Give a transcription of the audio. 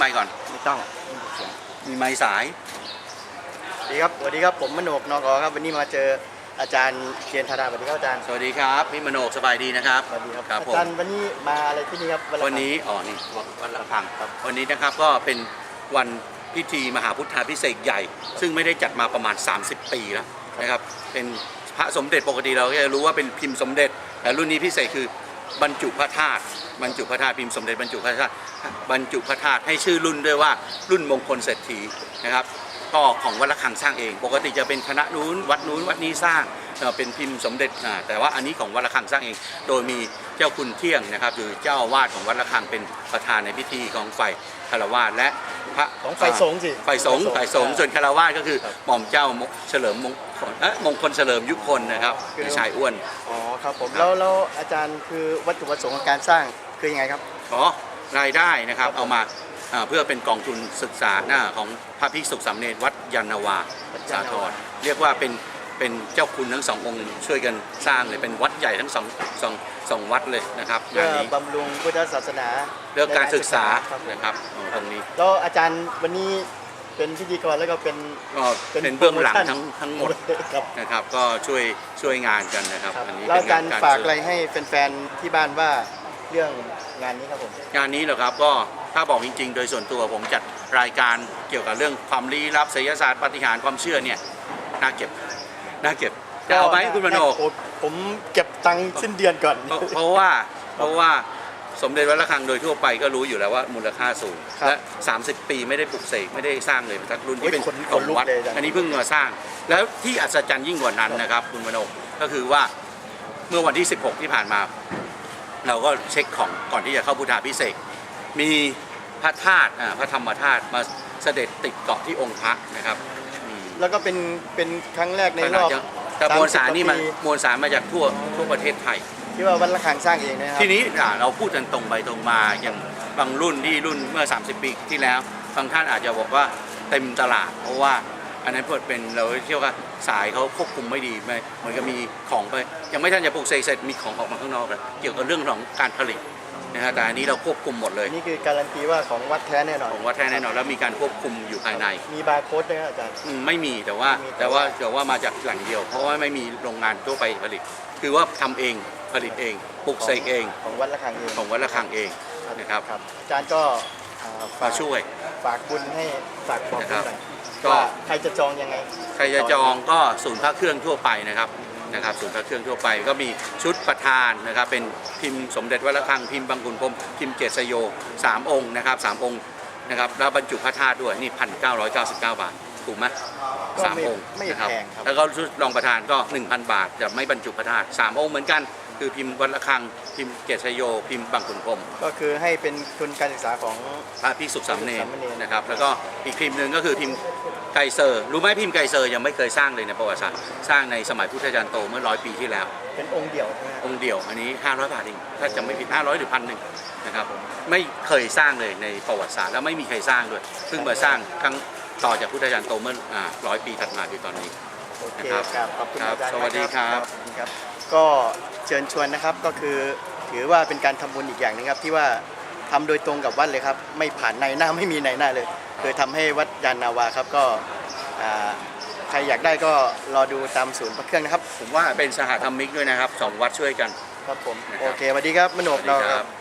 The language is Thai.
ไมค์ก่อน ไม่ต้องมีไมค์สาย สวัสดีครับสวัสดีครับผมมโนกนอกอครับวันนี้มาเจออาจารย์เคียนธาดาสวัสดีครับอาจารย์สวัสดีครับพี่มโนกสบายดีนะครับสวัสดีครับครับอาผมจารย์วันนี้มาอะไรที่นี่ครับละวันนี้อ๋อนี่วันละพังครับวันนี้นะครับก็เป็นวันพิธีมหาพุทธาพิเศษกใหญ่ ซึ่งไม่ได้จัดมาประมาณ 30 ปีแล้วนะครับเป็นพระสมเด็จปกติเราก็จะรู้ว่าเป็นพิมพ์สมเด็จแต่รุ่นนี้พิเศษคือ บรรจุพระธาตุบรรจุพระธาตุพิมพ์สมเด็จบรรจุพระธาตุบรรจุพระธาตุให้ชื่อรุ่นด้วยว่ารุ่นมงคลเศรษฐีนะครับก็ของวัดระฆังสร้างเอง ปกติจะเป็นคณะนู้นวัดนู้นวัดนี้สร้างเอ่อเป็นพิมพ์สมเด็จอ่าแต่ว่าอันนี้ของวัดระฆังสร้างเอง โดยมีเจ้าคุณเที่ยงนะครับหรือเจ้าอาวาสของวัดระฆังเป็นประธานในพิธีของฝ่ายคารวาสและพระของไฟสงฆ์สิฝ่ายสงฆ์ฝ่ายสงฆ์ส่วนคารวาสก็คือครับหม่อมเจ้าเฉลิมมงค ลเอ๊ะมงคลเฉลิมยุคคลนะครับคือชายอ้วน อ๋อครับผมครับแล้วแล้วอาจารย์คือวัตถุประสงค์ของการสร้างคือยังไงครับอ๋อรายได้นะครับครับเอามาอ่าเพื่อเป็นกองทุนศึกษาหน้าของพระภิกษุสามเณรวัดยานนาวา สาธรเรียกว่าเป็นเป็นเจ้าคุณทั้งสององค์ช่วยกันสร้างเลยเป็นวัดใหญ่ทั้งสองสองสองวัดเลยนะครับเพื่งาอนนี้บำรุงพุทธศาสนาเรื่องการศึกษาครับผมนะครับตรงนี้ แล้วอาจารย์วันนี้ เป็นพิธีกรแล้วก็เป็น ก็เป็นเบื้องหลังทั้งทั้งหมดครับ นะครับ ก็ช่วยช่วยงานกันนะครับครับอันนี้แล้วเป็นอาจารย์ฝากอะไรเสมให้แฟนๆที่บ้านว่าเรื่องงานนี้ครับผม งานนี้เหรอครับก็ถ้าบอกจริง ๆ โดยส่วนตัวผมจัดรายการเกี่ยวกับเรื่องความลี้ลับไสยศาสตร์ปาฏิหารย์ความเชื่อเนี่ยน่าเก็บน่าเก็บจะเอาไหมคุณมโน ผมผมเก็บตังค์สิ้นเดือนก่อน เพราะเพราะว่าเพราะว่า สมเด็จวัดระฆังโดยทั่วไปก็รู้อยู่แล้วว่ามูลค่าสูง ครับและ 30 ปีไม่ได้ปลุกเสกไม่ได้สร้างเลยสักรุ่นที่เป็นโอ้ยขนของขนลุกวัดเลยอาจารย์ อันนี้เพิ่งมาสร้าง แล้วที่อัศจรรย์ยิ่งกว่านั้นนะครับคุณมโนก็คือว่าเมื่อวันที่ 16 ที่ผ่านมา เราก็เช็คของก่อนที่จะเข้าพุทธาพิเศษกมีพระธาตุอ่าพระธรรมธาตุมาเสด็จติดเกาะที่องค์พระนะครับอืม แล้วก็เป็นเป็นครั้งแรกในขรนาดอบจะแต่มวลสารนี่มัน30ปี มวลสารมาจากทั่วทั่วประเทศไทย ที่ว่าวัดระฆังสร้างเองนะครับ ทีนี้อ่าเราพูดกันตรงไปตรงมาอย่างบางรุ่นที่รุ่นเมื่อ 30 ปีที่แล้ว บางท่านอาจจะบอกว่าเต็มตลาด เพราะว่าอันนั้นเพื่อเป็นเราเชื่อว่าสายเขาควบคุมไม่ดีไหมเหมือนกับมีของไป ยังไม่ทันจะปลูกเสกเสร็จมีของออกมาข้างนอกแล้วเกี่ยวกับเรื่องของการผลิต นะฮะแต่อันนี้เราควบคุมหมดเลยอันนี้คือการันตีว่าของวัดแท้แน่นอนผมว่าแท้แน่นอนแล้วมีการควบคุมอยู่ภายในมีบาร์โค้ดด้วยครับอาจารย์ อืมไม่มีแต่ว่าไม่มี แต่ว่าแต่ว่ามาจากแหล่งเดียว เพราะว่าไม่มีโรงงานทั่วไปผลิต คือว่าทำเองผลิตเองปลูกเสกเองของวัดระฆังเองของวัดระฆังเองนะครับครับอาจารย์ก็อ่าฝมาช่วย ฝากบุญให้ฝากบอกบุญหน่อยก็ว่าใครจะจองยังไง ใครจะจองก็ศูนย์พระเครื่องทั่วไปนะครับ นะครับศูนย์พระเครื่องทั่วไปก็มีชุดประธานนะครับเป็นพิมพ์สมเด็จวัดระฆังพิมพ์บางขุนพรหมพิมพ์เกศโยสามองค์นะครับสามองค์นะครับแล้วบรรจุพระธาตุด้วยนี่พันเก้าร้อยเก้าสิบเก้าบาทถูกไหมก็สามไม่องค์ไม่นะครับแพงครับแล้วก็ชุดรองประธานก็1,000บาทจะไม่บรรจุพระธาตุสามองค์เหมือนกัน คือพิมพ์วัดระฆัง พิมพ์เกศโย พิมพ์บางขุนพรหมก็คือให้เป็นทุนการศึกษาของ พระภิกษุสามเณรสามเณร นะครับ แล้วก็อีกพิมพ์หนึ่งก็คือพิมพ์ไกรเซอร์ รู้ไหมพิมพ์ไกรเซอร์ยังไม่เคยสร้างเลยในประวัติศาสตร์ สร้างในสมัยพุทธจารย์โตเมื่อร้อยปีที่แล้ว เป็นองค์เดี่ยวใช่ไหมครับองค์เดี่ยวอันนี้ 500 บาทเองถ้าจำไม่ผิด 500 หรือพันหนึ่งนะครับไม่เคยสร้างเลยในประวัติศาสตร์แล้วไม่มีใครสร้างด้วยเพิ่งมาสร้างครั้งต่อจากพุทธจารย์โตเมื่อร้อยปีถัดมาคือตอนนี้ โอเคนะครับครับขอบคุณครับอาจารย์สวัสดีครับ ขอณครับ ก็เชิญชวนนะครับก็คือถือว่าเป็นการทำบุญอีกอย่างหนึงครับ ที่ว่าทำโดยตรงกับวัดเลยครับ ไม่ผ่านในหน้าไม่มีในหน้าเลยคือทำให้วัดยานนาวาครับก็อ่าใครอยากได้ก็รอดูตามศูนย์พระเครื่องนะครับผมว่าเป็นสหธรรมิกด้วยนะครับสองวัดช่วยกัน ครับผม นะครับ โอเคสวัสดีครับมโนสบวัสเราดีคครัรับ บ